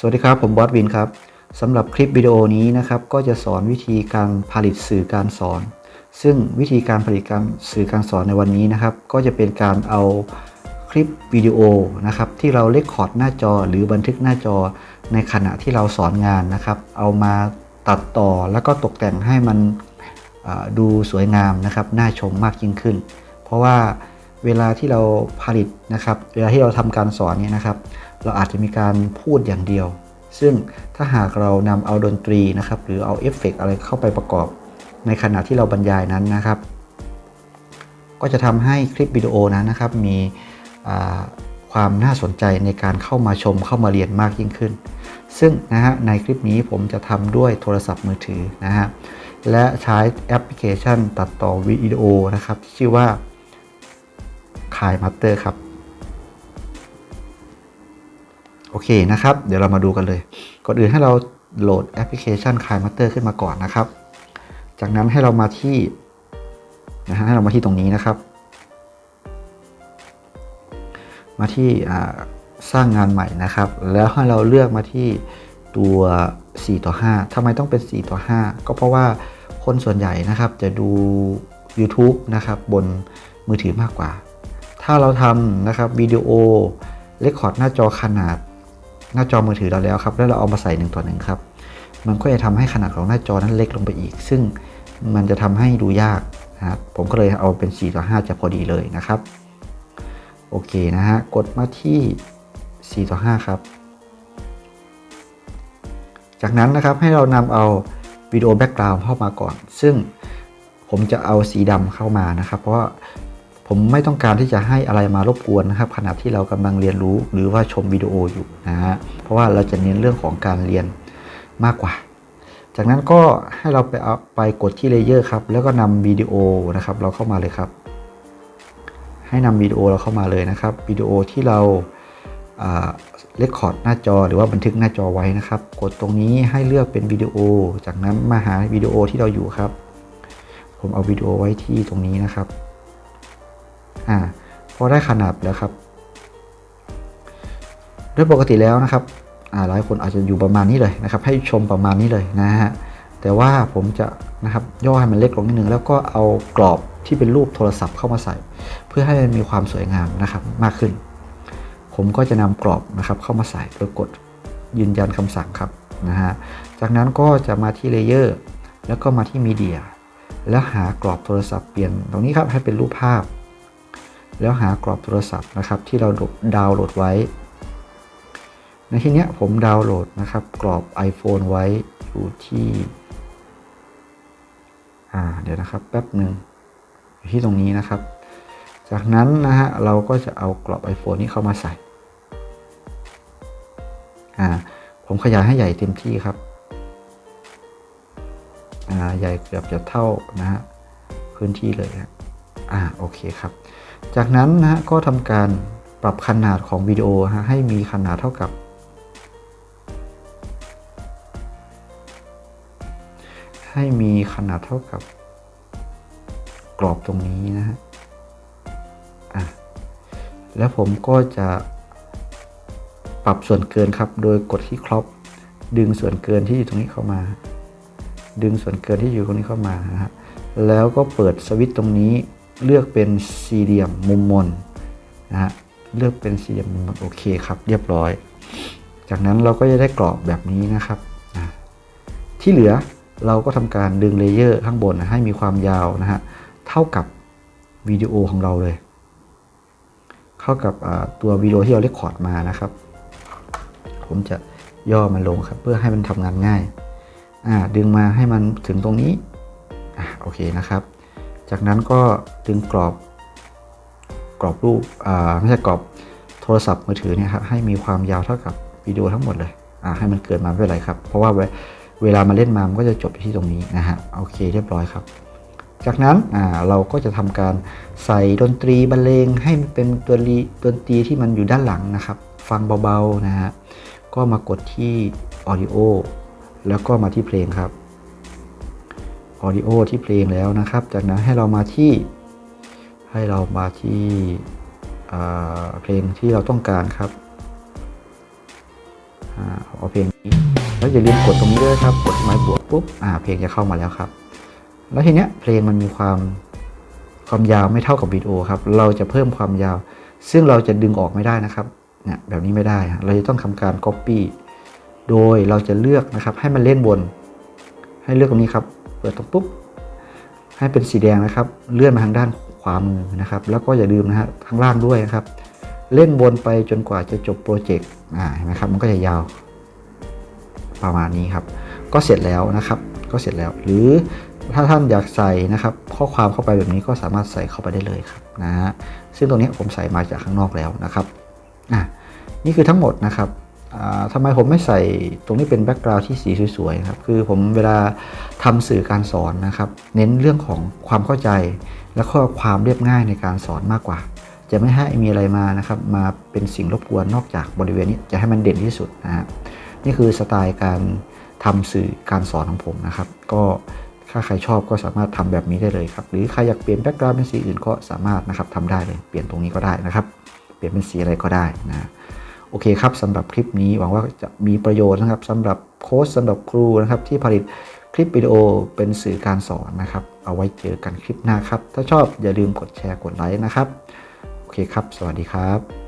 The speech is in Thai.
สวัสดีครับ ผมบอสวินครับสำหรับคลิปวิดีโอนี้นะครับก็จะสอนวิธีการผลิตสื่อการสอน ซึ่งวิธีการผลิตการสื่อการสอนในวันนี้นะครับ ก็จะเป็นการเอาคลิปวิดีโอนะครับที่เราเลคคอร์ดหน้าจอหรือบันทึกหน้าจอในขณะที่เราสอนงานนะครับ เอามาตัดต่อแล้วก็ตกแต่งให้มันดูสวยงามนะครับน่าชมมากยิ่งขึ้น เพราะว่าเวลาที่เราผลิตนะครับ เวลาที่เราทำการสอนเนี่ยนะครับ เราอาจจะมีการพูดอย่างเดียว ซึ่งถ้าหากเรานำเอาดนตรีนะครับหรือเอาเอฟเฟกต์อะไรเข้าไปประกอบ ในขณะที่เราบรรยายนั้นนะครับ ก็จะทำให้คลิปวิดีโอนั้นนะครับ มีความน่าสนใจในการเข้ามาชมเข้ามาเรียนมากยิ่งขึ้น ซึ่งนะฮะในคลิปนี้ผมจะทำด้วยโทรศัพท์มือถือนะฮะและใช้แอปพลิเคชันตัดต่อวิดีโอนะครับที่ชื่อว่าคายมัตเตอร์ครับ โอเคนะครับ เดี๋ยวเรามาดูกันเลย ก่อนอื่นให้เราโหลดแอปพลิเคชัน k ายมัตเตอร์ขึ้นมาก่อนนะครับ จากนั้นให้เรามาที่นะฮะให้เรามาที่ตรงนี้นะครับ มาที่สร้างงานใหม่นะครับ แล้วให้เราเลือกมาที่ตัว 4 ต่อ 5ทำไมต้องเป็น 4 ต่อ 5 ก็เพราะว่าคนส่วนใหญ่นะครับจะดู YouTube นะครับบนมือถือมากกว่า ถ้าเราทำนะครับวิดีโอเลคคอร์ดหน้าจอขนาด หน้าจอมือถือเราแล้วครับ แล้วเราเอามาใส่1ต่อ1ครับ มันก็จะทำให้ขนาดของหน้าจอนั้นเล็กลงไปอีก ซึ่งมันจะทำให้ดูยากนะครับผมก็เลยเอาเป็น 4 ต่อ 5 จะพอดีเลยนะครับ โอเคนะฮะ กดมาที่ 4 ต่อ 5 ครับ จากนั้นนะครับให้เรานำเอาวิดีโอแบ็กกราวด์เข้ามาก่อน ซึ่งผมจะเอาสีดำเข้ามานะครับ เพราะว่า ผมไม่ต้องการที่จะให้อะไรมารบกวนนะครับขณะที่เรากำลังเรียนรู้หรือว่าชมวิดีโออยู่นะฮะเพราะว่าเราจะเน้นเรื่องของการเรียนมากกว่า จากนั้นก็ให้เราไปเอาไปกดที่เลเยอร์ครับแล้วก็นำวิดีโอนะครับเราเข้ามาเลยครับ ให้นำวิดีโอเราเข้ามาเลยนะครับวิดีโอที่เราเลคคอร์ดหน้าจอหรือว่าบันทึกหน้าจอไว้นะครับ กดตรงนี้ให้เลือกเป็นวิดีโอ จากนั้นมาหาวิดีโอที่เราอยู่ครับ ผมเอาวิดีโอไว้ที่ตรงนี้นะครับ อ่าพอได้ขนาดแล้วครับ โดยปกติแล้วนะครับอ่าหลายคนอาจจะอยู่ประมาณนี้เลยนะครับ ให้ชมประมาณนี้เลยนะฮะแต่ว่าผมจะนะครับย่อให้มันเล็กลงนิดนึงแล้วก็เอากรอบที่เป็นรูปโทรศัพท์เข้ามาใส่ เพื่อให้มันมีความสวยงามนะครับมากขึ้น ผมก็จะนำกรอบนะครับเข้ามาใส่โดยกดยืนยันคำสั่งครับนะฮะจากนั้นก็จะมาที่เลเยอร์แล้วก็มาที่มีเดียแล้วหากรอบโทรศัพท์เปลี่ยนตรงนี้ครับให้เป็นรูปภาพ แล้วหากรอบโทรศัพท์นะครับที่เราดาวน์โหลดไว้ ในที่นี้ผมดาวน์โหลดนะครับ กรอบ iPhone ไว้อยู่ที่ อ่าเดี๋ยวนะครับแป๊บหนึ่งอยู่ที่ตรงนี้นะครับ จากนั้นนะฮะเราก็จะเอากรอบ iPhone นี้เข้ามาใส่ อ่าผมขยายให้ใหญ่เต็มที่ครับ อ่าใหญ่เกือบจะเท่านะฮะพื้นที่เลยครับอ่าโอเคครับ จากนั้นนะฮะก็ทำการปรับขนาดของวิดีโอฮะให้มีขนาดเท่ากับ ให้มีขนาดเท่ากับ กรอบตรงนี้นะฮะอะแล้วผมก็จะปรับส่วนเกินครับ โดยกดที่ครอปดึงส่วนเกินที่อยู่ตรงนี้เข้ามา ดึงส่วนเกินที่อยู่ตรงนี้เข้ามานะฮะแล้วก็เปิดสวิตช์ตรงนี้ เลือกเป็นสี่เหลี่ยมมุมมนนะฮะเลือกเป็นสี่เหลี่ยมมุมมนโอเคครับเรียบร้อย จากนั้นเราก็จะได้กรอบแบบนี้นะครับที่เหลือเราก็ทำการดึงเลเยอร์ข้างบนนะให้มีความยาวนะฮะเท่ากับวิดีโอของเราเลย เข้ากับตัววิดีโอที่เราเรคคอร์ดมานะครับ ผมจะย่อมันลงครับ เพื่อให้มันทำงานง่าย ดึงมาให้มันถึงตรงนี้อโอเคนะครับ จากนั้นก็ดึงกรอบกรอบรูปไม่ใช่กรอบโทรศัพท์มือถือเนี่ยครับให้มีความยาวเท่ากับวิดีโอทั้งหมดเลยให้มันเกิดมาไม่เป็นไรครับ เพราะว่าเวลามาเล่นมามันก็จะจบที่ตรงนี้นะฮะโอเคเรียบร้อยครับ จากนั้นเราก็จะทำการใส่ดนตรีบรรเลงให้เป็นตัวดนตรีที่มันอยู่ด้านหลังนะครับ ฟังเบาๆนะฮะก็มากดที่ Audio แล้วก็มาที่เพลงครับ Audio ที่เพลงแล้วนะครับ จากนั้นให้เรามาที่ ให้เรามาที่เพลงที่เราต้องการครับเอาเพลงนี้แล้วอย่าลืมกดตรงนี้ด้วยครับ กดไม้บวกปุ๊บอ่าเพลงจะเข้ามาแล้วครับ แล้วทีเนี้ยเพลงมันมีความความยาวไม่เท่ากับวิดีโอครับ เราจะเพิ่มความยาว ซึ่งเราจะดึงออกไม่ได้นะครับเนี่ยแบบนี้ไม่ได้ เราจะต้องทำการ Copy โดยเราจะเลือกนะครับ ให้มันเล่นบน ให้เลือกตรงนี้ครับ เปิดตรงปุ๊บให้เป็นสีแดงนะครับ เลื่อนมาทางด้านขวามือนะครับ แล้วก็อย่าลืมนะฮะข้างล่างด้วยนะครับ เล่นบนไปจนกว่าจะจบโปรเจกต์อ่าเห็นไหมครับมันก็จะยาวประมาณนี้ครับ ก็เสร็จแล้วนะครับ ก็เสร็จแล้ว หรือถ้าท่านอยากใส่นะครับ ข้อความเข้าไปแบบนี้ก็สามารถใส่เข้าไปได้เลยครับนะฮะซึ่งตรงนี้ผมใส่มาจากข้างนอกแล้วนะครับอะนี่คือทั้งหมดนะครับ ทำไมผมไม่ใส่ตรงนี้เป็นแบ็กกราวด์ที่สีสวยๆครับคือผมเวลาทำสื่อการสอนนะครับ เน้นเรื่องของความเข้าใจ และข้อความเรียบง่ายในการสอนมากกว่า จะไม่ให้มีอะไรมานะครับมาเป็นสิ่งรบกวนนอกจากบริเวณนี้จะให้มันเด่นที่สุดนะฮะนี่คือสไตล์การทำสื่อการสอนของผมนะครับ ก็ถ้าใครชอบก็สามารถทำแบบนี้ได้เลยครับ หรือใครอยากเปลี่ยนแบ็กกราวด์เป็นสีอื่นก็สามารถนะครับทำได้เลยเปลี่ยนตรงนี้ก็ได้นะครับ เปลี่ยนเป็นสีอะไรก็ได้นะ โอเคครับสำหรับคลิปนี้หวังว่าจะมีประโยชน์นะครับสำหรับโค้ชสำหรับครูนะครับที่ผลิตคลิปวิดีโอเป็นสื่อการสอนนะครับ เอาไว้เจอกันคลิปหน้าครับ ถ้าชอบอย่าลืมกดแชร์กดไลค์นะครับ โอเคครับ สวัสดีครับ